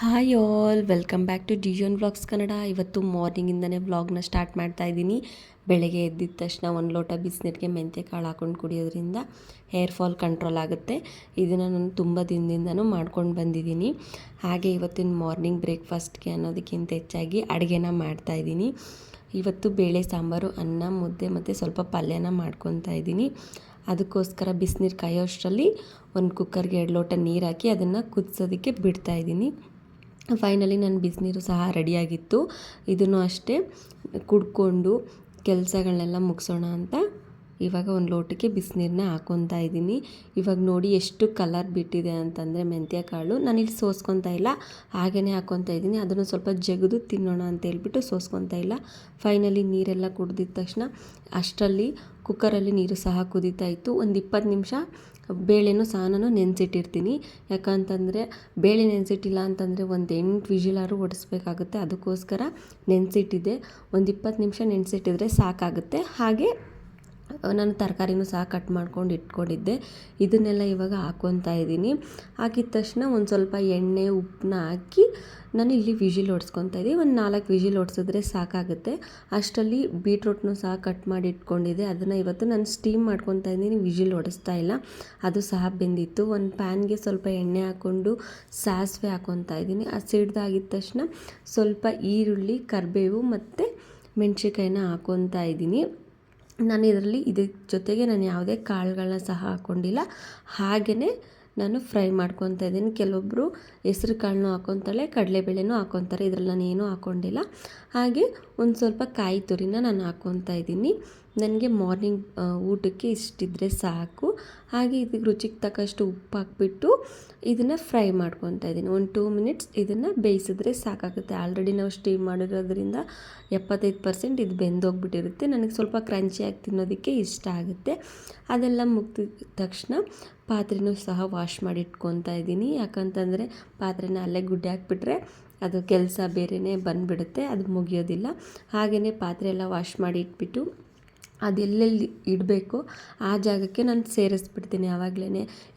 Hi all welcome back to Dion vlogs Kannada ಇವತ್ತು ಮಾರ್ನಿಂಗಿಂದನೇ ವ್ಲಾಗ್ನ ಸ್ಟಾರ್ಟ್ ಮಾಡ್ತಾ ಇದ್ದೀನಿ ಬೆಳಗ್ಗೆ ಎದ್ದಿದ ತಕ್ಷಣ ಒಂದು ಲೋಟ ಬಿಸಿನೀರಿಗೆ ಮೆಂತ್ಯ ಕಾಳು ಹಾಕೊಂಡು ಕುಡಿಯೋದ್ರಿಂದ ಹೇರ್ ಫಾಲ್ ಕಂಟ್ರೋಲ್ ಆಗುತ್ತೆ ಇದನ್ನು ನಾನು ತುಂಬ ದಿನದಿಂದನೂ ಮಾಡ್ಕೊಂಡು ಬಂದಿದ್ದೀನಿ ಹಾಗೆ ಇವತ್ತಿನ ಮಾರ್ನಿಂಗ್ ಬ್ರೇಕ್ಫಾಸ್ಟ್ಗೆ ಅನ್ನೋದಕ್ಕಿಂತ ಹೆಚ್ಚಾಗಿ ಅಡುಗೆನ ಮಾಡ್ತಾಯಿದ್ದೀನಿ ಇವತ್ತು ಬೇಳೆ ಸಾಂಬಾರು ಅನ್ನ ಮುದ್ದೆ ಮತ್ತು ಸ್ವಲ್ಪ ಪಲ್ಯನ ಮಾಡ್ಕೊತಾ ಇದ್ದೀನಿ ಅದಕ್ಕೋಸ್ಕರ ಬಿಸಿನೀರು ಕಾಯೋಷ್ಟರಲ್ಲಿ ಒಂದು ಕುಕ್ಕರ್ಗೆ ಎರಡು ಲೋಟ ನೀರು ಹಾಕಿ ಅದನ್ನು ಕುದಿಸೋದಕ್ಕೆ ಬಿಡ್ತಾಯಿದ್ದೀನಿ ಫೈನಲಿ ನನ್ನ ಬಿಸಿನೀರು ಸಹ ರೆಡಿಯಾಗಿತ್ತು. ಇದನ್ನು ಅಷ್ಟೇ ಕುಡ್ಕೊಂಡು ಕೆಲಸಗಳನ್ನೆಲ್ಲ ಮುಗಿಸೋಣ ಅಂತ ಇವಾಗ ಒಂದು ಲೋಟಕ್ಕೆ ಬಿಸಿನೀರನ್ನ ಹಾಕೊತಾ ಇದ್ದೀನಿ. ಇವಾಗ ನೋಡಿ ಎಷ್ಟು ಕಲರ್ ಬಿಟ್ಟಿದೆ ಅಂತಂದರೆ ಮೆಂತ್ಯ ಕಾಳು. ನಾನಿಲ್ಲಿ ಸೋಸ್ಕೊತಾ ಇಲ್ಲ. ಹಾಗೇ ಹಾಕೊತಾ ಇದ್ದೀನಿ. ಅದನ್ನು ಸ್ವಲ್ಪ ಜಗದು ತಿನ್ನೋಣ ಅಂತ ಹೇಳ್ಬಿಟ್ಟು ಸೋಸ್ಕೊತಾ ಇಲ್ಲ. ಫೈನಲಿ ನೀರೆಲ್ಲ ಕುಡ್ದಿದ ತಕ್ಷಣ ಅಷ್ಟರಲ್ಲಿ ಕುಕ್ಕರಲ್ಲಿ ನೀರು ಸಹ ಕುದೀತಾ ಇತ್ತು. ಒಂದು ಇಪ್ಪತ್ತು ನಿಮಿಷ ಬೇಳೆನೂ ಸಹ ನಾನು ನೆನೆಸಿಟ್ಟಿರ್ತೀನಿ. ಯಾಕಂತಂದರೆ ಬೇಳೆ ನೆನೆಸಿಟ್ಟಿಲ್ಲ ಅಂತಂದರೆ ಒಂದು ಎಂಟು ವಿಜಿಲಾರು ಒಡಿಸ್ಬೇಕಾಗುತ್ತೆ. ಅದಕ್ಕೋಸ್ಕರ ನೆನೆಸಿಟ್ಟಿದೆ ಒಂದು ಇಪ್ಪತ್ತು ನಿಮಿಷ ನೆನೆಸಿಟ್ಟಿದ್ರೆ ಸಾಕಾಗುತ್ತೆ. ಹಾಗೆ ನಾನು ತರಕಾರಿನೂ ಸಹ ಕಟ್ ಮಾಡ್ಕೊಂಡು ಇಟ್ಕೊಂಡಿದ್ದೆ. ಇದನ್ನೆಲ್ಲ ಇವಾಗ ಹಾಕ್ಕೊತಾ ಇದ್ದೀನಿ. ಹಾಕಿದ ತಕ್ಷಣ ಒಂದು ಸ್ವಲ್ಪ ಎಣ್ಣೆ, ಉಪ್ಪನ್ನ ಹಾಕಿ ನಾನು ಇಲ್ಲಿ ವಿಜಿಲ್ ಓಡಿಸ್ಕೊತಾ ಇದ್ದೀನಿ. ಒಂದು ನಾಲ್ಕು ವಿಜಿಲ್ ಓಡಿಸಿದ್ರೆ ಸಾಕಾಗುತ್ತೆ. ಅಷ್ಟರಲ್ಲಿ ಬೀಟ್ರೂಟ್ನೂ ಸಹ ಕಟ್ ಮಾಡಿ ಇಟ್ಕೊಂಡಿದ್ದೆ. ಅದನ್ನು ಇವತ್ತು ನಾನು ಸ್ಟೀಮ್ ಮಾಡ್ಕೊತಾ ಇದ್ದೀನಿ. ವಿಜಿಲ್ ಓಡಿಸ್ತಾ ಇಲ್ಲ. ಅದು ಸಹ ಬೆಂದಿತ್ತು. ಒಂದು ಪ್ಯಾನ್ಗೆ ಸ್ವಲ್ಪ ಎಣ್ಣೆ ಹಾಕ್ಕೊಂಡು ಸಾಸಿವೆ ಹಾಕ್ಕೊತಾ ಇದ್ದೀನಿ. ಅದು ಸಿಡ್ದಾಗಿದ್ದ ತಕ್ಷಣ ಸ್ವಲ್ಪ ಈರುಳ್ಳಿ, ಕರಿಬೇವು ಮತ್ತು ಮೆಣಸಿನ್ಕಾಯಿನ ಹಾಕ್ಕೊತಾ ಇದ್ದೀನಿ. ನಾನು ಇದರಲ್ಲಿ ಇದ್ರ ಜೊತೆಗೆ ನಾನು ಯಾವುದೇ ಕಾಳುಗಳನ್ನ ಸಹ ಹಾಕ್ಕೊಂಡಿಲ್ಲ ಹಾಗೆಯೇ ನಾನು ಫ್ರೈ ಮಾಡ್ಕೊತಾ ಇದ್ದೀನಿ. ಕೆಲವೊಬ್ಬರು ಹೆಸ್ರು ಕಾಳನ್ನು ಹಾಕ್ಕೊತಾಳೆ ಕಡಲೆಬೇಳೆನೂ ಹಾಕ್ಕೊತಾರೆ ಇದರಲ್ಲಿ ನಾನು ಏನೂ ಹಾಕ್ಕೊಂಡಿಲ್ಲ ಹಾಗೆ ಒಂದು ಸ್ವಲ್ಪ ಕಾಯಿ ತುರಿನ ನಾನು ಹಾಕ್ಕೊತಾ ಇದ್ದೀನಿ. ನನಗೆ ಮಾರ್ನಿಂಗ್ ಊಟಕ್ಕೆ ಇಷ್ಟಿದ್ರೆ ಸಾಕು. ಹಾಗೆ ಇದಕ್ಕೆ ರುಚಿಗೆ ತಕ್ಕಷ್ಟು ಉಪ್ಪು ಹಾಕ್ಬಿಟ್ಟು ಇದನ್ನು ಫ್ರೈ ಮಾಡ್ಕೊತಾ ಇದ್ದೀನಿ. ಒಂದು ಟೂ ಮಿನಿಟ್ಸ್ ಇದನ್ನು ಬೇಯಿಸಿದ್ರೆ ಸಾಕಾಗುತ್ತೆ. ಆಲ್ರೆಡಿ ನಾವು ಸ್ಟೀಮ್ ಮಾಡಿರೋದ್ರಿಂದ ಎಪ್ಪತ್ತೈದು ಪರ್ಸೆಂಟ್ ಇದು ಬೆಂದೋಗ್ಬಿಟ್ಟಿರುತ್ತೆ. ನನಗೆ ಸ್ವಲ್ಪ ಕ್ರಂಚಿಯಾಗಿ ತಿನ್ನೋದಕ್ಕೆ ಇಷ್ಟ ಆಗುತ್ತೆ. ಅದೆಲ್ಲ ಮುಗಿದ ತಕ್ಷಣ ಪಾತ್ರೆನೂ ಸಹ ವಾಶ್ ಮಾಡಿ ಇಟ್ಕೊತಾ ಇದ್ದೀನಿ. ಯಾಕಂತಂದರೆ ಪಾತ್ರೆನ ಅಲ್ಲೇ ಗುಡ್ಡೆ ಹಾಕ್ಬಿಟ್ರೆ ಅದು ಕೆಲಸ ಬೇರೆಯೇ ಬಂದುಬಿಡುತ್ತೆ. ಅದು ಮುಗಿಯೋದಿಲ್ಲ. ಹಾಗೆಯೇ ಪಾತ್ರೆ ಎಲ್ಲ ವಾಶ್ ಮಾಡಿ ಇಟ್ಬಿಟ್ಟು ಅದೆಲ್ಲೆಲ್ಲಿ ಇಡಬೇಕು? ಆ ಜಾಗಕ್ಕೆ ನಾನು ಸೇರಿಸ್ಬಿಡ್ತೀನಿ ಆವಾಗಲೇ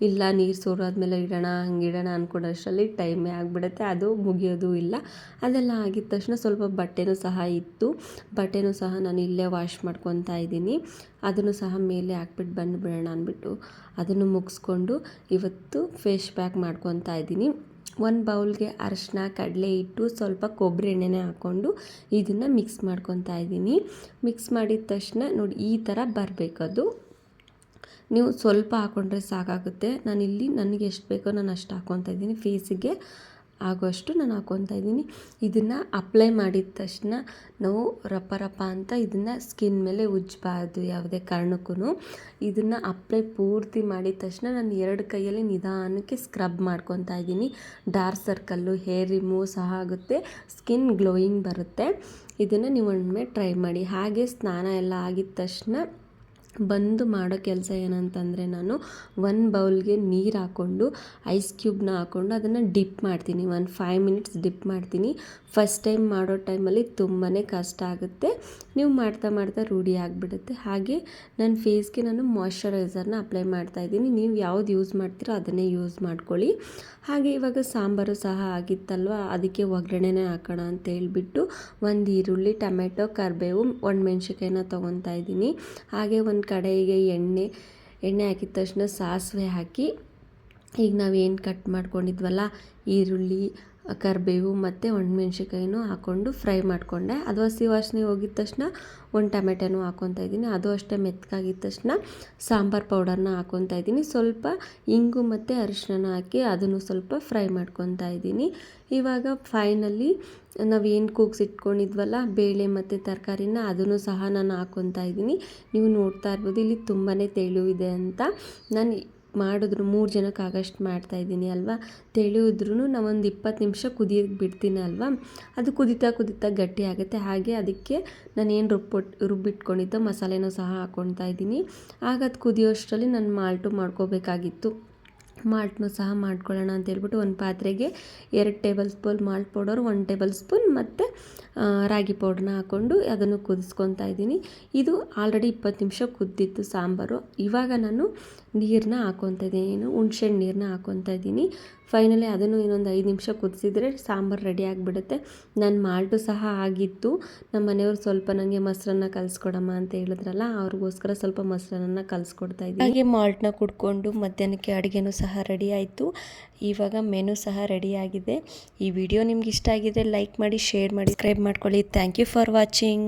ಇಲ್ಲ, ನೀರು ಸೋರಾದ್ಮೇಲೆ ಇಡೋಣ ಹಂಗೆ ಇಡೋಣ ಅಂದ್ಕೊಂಡಷ್ಟರಲ್ಲಿ ಟೈಮೇ ಆಗಿಬಿಡುತ್ತೆ. ಅದು ಮುಗಿಯೋದು ಇಲ್ಲ. ಅದೆಲ್ಲ ಆಗಿದ ತಕ್ಷಣ ಸ್ವಲ್ಪ ಬಟ್ಟೆನೂ ಸಹ ಇತ್ತು. ಬಟ್ಟೆನೂ ಸಹ ನಾನು ಇಲ್ಲೇ ವಾಶ್ ಮಾಡ್ಕೊತಾ ಇದ್ದೀನಿ. ಅದನ್ನು ಸಹ ಮೇಲೆ ಹಾಕ್ಬಿಟ್ಟು ಬಂದುಬಿಡೋಣ ಅಂದ್ಬಿಟ್ಟು ಅದನ್ನು ಮುಗಿಸ್ಕೊಂಡು ಇವತ್ತು ಫೇಶ್ ಪ್ಯಾಕ್ ಮಾಡ್ಕೊತಾ ಇದ್ದೀನಿ. ಒಂದು ಬೌಲ್ಗೆ ಅರಶಿನ, ಕಡಲೆ ಹಿಟ್ಟು ಸ್ವಲ್ಪ ಕೊಬ್ಬರಿ ಎಣ್ಣೆನೇ ಹಾಕ್ಕೊಂಡು ಇದನ್ನು ಮಿಕ್ಸ್ ಮಾಡ್ಕೊತಾ ಇದ್ದೀನಿ. ಮಿಕ್ಸ್ ಮಾಡಿದ ತಕ್ಷಣ ನೋಡಿ ಈ ಥರ ಬರಬೇಕದು. ನೀವು ಸ್ವಲ್ಪ ಹಾಕ್ಕೊಂಡ್ರೆ ಸಾಕಾಗುತ್ತೆ. ನಾನಿಲ್ಲಿ ನನಗೆ ಎಷ್ಟು ಬೇಕೋ ನಾನು ಅಷ್ಟು ಹಾಕ್ಕೊತಾ ಇದ್ದೀನಿ ಫೇಸಿಗೆ ಆಗೋಷ್ಟು ನಾನು ಹಾಕೊತಾ ಇದ್ದೀನಿ. ಇದನ್ನು ಅಪ್ಲೈ ಮಾಡಿದ ತಕ್ಷಣ ನಾವು ರಪ್ಪ ರಪ್ಪ ಅಂತ ಇದನ್ನು ಸ್ಕಿನ್ ಮೇಲೆ ಉಜ್ಜಬಾರ್ದು ಯಾವುದೇ ಕಾರಣಕ್ಕೂ ಇದನ್ನು ಅಪ್ಲೈ ಪೂರ್ತಿ ಮಾಡಿದ ತಕ್ಷಣ ನಾನು ಎರಡು ಕೈಯಲ್ಲಿ ನಿಧಾನಕ್ಕೆ ಸ್ಕ್ರಬ್ ಮಾಡ್ಕೊತಾ ಇದ್ದೀನಿ. ಡಾರ್ಕ್ ಸರ್ಕಲ್ಲು ಹೇರ್ ರಿಮೂವ್ ಸಹ ಆಗುತ್ತೆ. ಸ್ಕಿನ್ ಗ್ಲೋಯಿಂಗ್ ಬರುತ್ತೆ. ಇದನ್ನು ನೀವು ಒಮ್ಮೆ ಟ್ರೈ ಮಾಡಿ. ಹಾಗೆ ಸ್ನಾನ ಎಲ್ಲ ಆಗಿದ ತಕ್ಷಣ ಬಂದು ಮಾಡೋ ಕೆಲಸ ಏನಂತಂದರೆ ನಾನು ಒನ್ ಬೌಲ್ಗೆ ನೀರು ಹಾಕ್ಕೊಂಡು ಐಸ್ ಕ್ಯೂಬ್ನ ಹಾಕ್ಕೊಂಡು ಅದನ್ನು ಡಿಪ್ ಮಾಡ್ತೀನಿ. ಒಂದು ಫೈವ್ ಮಿನಿಟ್ಸ್ ಡಿಪ್ ಮಾಡ್ತೀನಿ. ಫಸ್ಟ್ ಟೈಮ್ ಮಾಡೋ ಟೈಮಲ್ಲಿ ತುಂಬಾ ಕಷ್ಟ ಆಗುತ್ತೆ. ನೀವು ಮಾಡ್ತಾ ಮಾಡ್ತಾ ರೂಢಿ ಆಗಿಬಿಡುತ್ತೆ. ಹಾಗೆ ನನ್ನ ಫೇಸ್ಗೆ ನಾನು ಮಾಯ್ಶ್ಚರೈಸರ್ನ ಅಪ್ಲೈ ಮಾಡ್ತಾ ಇದ್ದೀನಿ. ನೀವು ಯಾವ್ದು ಯೂಸ್ ಮಾಡ್ತೀರೋ ಅದನ್ನೇ ಯೂಸ್ ಮಾಡ್ಕೊಳ್ಳಿ. ಹಾಗೆ ಇವಾಗ ಸಾಂಬಾರು ಸಹ ಆಗಿತ್ತಲ್ವ? ಅದಕ್ಕೆ ಒಗ್ಗರಣೆನೇ ಹಾಕೋಣ ಅಂತ ಹೇಳಿಬಿಟ್ಟು ಒಂದು ಈರುಳ್ಳಿ, ಟೊಮೆಟೊ, ಕರಿಬೇವು ಒಣಮೆಣ್ಸಿಕಾಯಿನ ತೊಗೊತಾ ಇದ್ದೀನಿ. ಹಾಗೆ ಒಂದು ಕಡೆಗೆ ಎಣ್ಣೆ ಎಣ್ಣೆ ಹಾಕಿದ ತಕ್ಷಣ ಸಾಸಿವೆ ಹಾಕಿ ಈಗ ನಾವೇನು ಕಟ್ ಮಾಡ್ಕೊಂಡಿದ್ವಲ್ಲ ಈರುಳ್ಳಿ ಕರಿಬೇವು ಮತ್ತು ಒಣಮೆಣ್ಸಿಕಾಯಿನೂ ಹಾಕ್ಕೊಂಡು ಫ್ರೈ ಮಾಡಿಕೊಂಡೆ. ಅದು ಹಸಿ ವಾಸನೆ ಹೋಗಿದ ತಕ್ಷಣ ಒಂದು ಟೊಮೆಟೊನು ಹಾಕ್ಕೊತಾ ಇದ್ದೀನಿ. ಅದು ಅಷ್ಟೇ ಮೆತ್ತಗಾಗಿದ್ದ ತಕ್ಷಣ ಸಾಂಬಾರು ಪೌಡರ್ನ ಹಾಕ್ಕೊತಾ ಇದ್ದೀನಿ. ಸ್ವಲ್ಪ ಇಂಗು ಮತ್ತು ಅರಿಶಿನ ಹಾಕಿ ಅದನ್ನು ಸ್ವಲ್ಪ ಫ್ರೈ ಮಾಡ್ಕೊತಾ ಇದ್ದೀನಿ. ಇವಾಗ ಫೈನಲಿ ನಾವು ಏನು ಕೂಗ್ಸಿಟ್ಕೊಂಡಿದ್ವಲ್ಲ ಬೇಳೆ ಮತ್ತು ತರಕಾರಿನ ಅದನ್ನು ಸಹ ನಾನು ಹಾಕ್ಕೊತಾ ಇದ್ದೀನಿ. ನೀವು ನೋಡ್ತಾ ಇರ್ಬೋದು, ಇಲ್ಲಿ ತುಂಬಾ ತೆಳು ಇದೆ ಅಂತ. ನಾನು ಮಾಡಿದ್ರು, ಮೂರು ಜನಕ್ಕೆ ಆಗಷ್ಟು ಮಾಡ್ತಾಯಿದ್ದೀನಿ ಅಲ್ವಾ? ತೆಳೆಯುದ್ರೂ ನಾವೊಂದು ಇಪ್ಪತ್ತು ನಿಮಿಷ ಕುದಿಯೋಕ್ಕೆ ಬಿಡ್ತೀನಿ ಅಲ್ವಾ? ಅದು ಕುದಿತಾ ಕುದಿತಾ ಗಟ್ಟಿ ಆಗುತ್ತೆ. ಹಾಗೆ ಅದಕ್ಕೆ ನಾನು ಏನು ರುಬ್ಬಿಟ್ಟು ರುಬ್ಬಿಟ್ಕೊಂಡಿದ್ದೋ ಮಸಾಲೆನೂ ಸಹ ಹಾಕ್ಕೊಳ್ತಾ ಇದ್ದೀನಿ. ಆಗ ಅದು ಕುದಿಯೋಷ್ಟರಲ್ಲಿ ನಾನು ಮಾಲ್ಟು ಮಾಡ್ಕೋಬೇಕಾಗಿತ್ತು. ಮಾಲ್ಟ್ನು ಸಹ ಮಾಡ್ಕೊಳ್ಳೋಣ ಅಂತ ಹೇಳ್ಬಿಟ್ಟು ಒಂದು ಪಾತ್ರೆಗೆ ಎರಡು table spoon malt powder one table spoon ಮತ್ತು ರಾಗಿ ಪೌಡ್ರನ್ನ ಹಾಕ್ಕೊಂಡು ಅದನ್ನು ಕುದಿಸ್ಕೊತಾ ಇದ್ದೀನಿ. ಇದು ಆಲ್ರೆಡಿ ಇಪ್ಪತ್ತು ನಿಮಿಷ ಕುದ್ದಿತ್ತು ಸಾಂಬಾರು. ಇವಾಗ ನಾನು ನೀರನ್ನ ಹಾಕ್ಕೊತಾ ಇದ್ದೀನಿ. ಏನು, ಹುಣ್ಸೆಹಣ್ಣು ನೀರನ್ನ ಹಾಕ್ಕೊತಾ ಇದ್ದೀನಿ. ಫೈನಲಿ ಅದನ್ನು ಇನ್ನೊಂದು ಐದು ನಿಮಿಷ ಕುದಿಸಿದ್ರೆ ಸಾಂಬಾರು ರೆಡಿ ಆಗಿಬಿಡುತ್ತೆ. ನನ್ನ ಮಾಲ್ಟು ಸಹ ಆಗಿತ್ತು. ನಮ್ಮ ಮನೆಯವ್ರು ಸ್ವಲ್ಪ ನನಗೆ ಮೊಸರನ್ನ ಕಲಿಸ್ಕೊಡಮ್ಮ ಅಂತ ಹೇಳಿದ್ರಲ್ಲ, ಅವ್ರಿಗೋಸ್ಕರ ಸ್ವಲ್ಪ ಮೊಸರನ್ನ ಕಲಿಸ್ಕೊಡ್ತಾ ಇದ್ದೀನಿ. ಹಾಗೆ ಮಾಲ್ಟ್ನ ಕುಡ್ಕೊಂಡು ಮಧ್ಯಾಹ್ನಕ್ಕೆ ಅಡುಗೆನೂ ಸಹ ರೆಡಿ ಆಯಿತು. ಇವಾಗ ಮೆನು ಸಹ ರೆಡಿ ಆಗಿದೆ. ಈ ವಿಡಿಯೋ ನಿಮ್ಗೆ ಇಷ್ಟ ಆಗಿದ್ರೆ ಲೈಕ್ ಮಾಡಿ ಶೇರ್ ಮಾಡಿ ಸಬ್ಸ್ಕ್ರೈಬ್ ಮಾಡ್ಕೊಳ್ಳಿ. Thank you for watching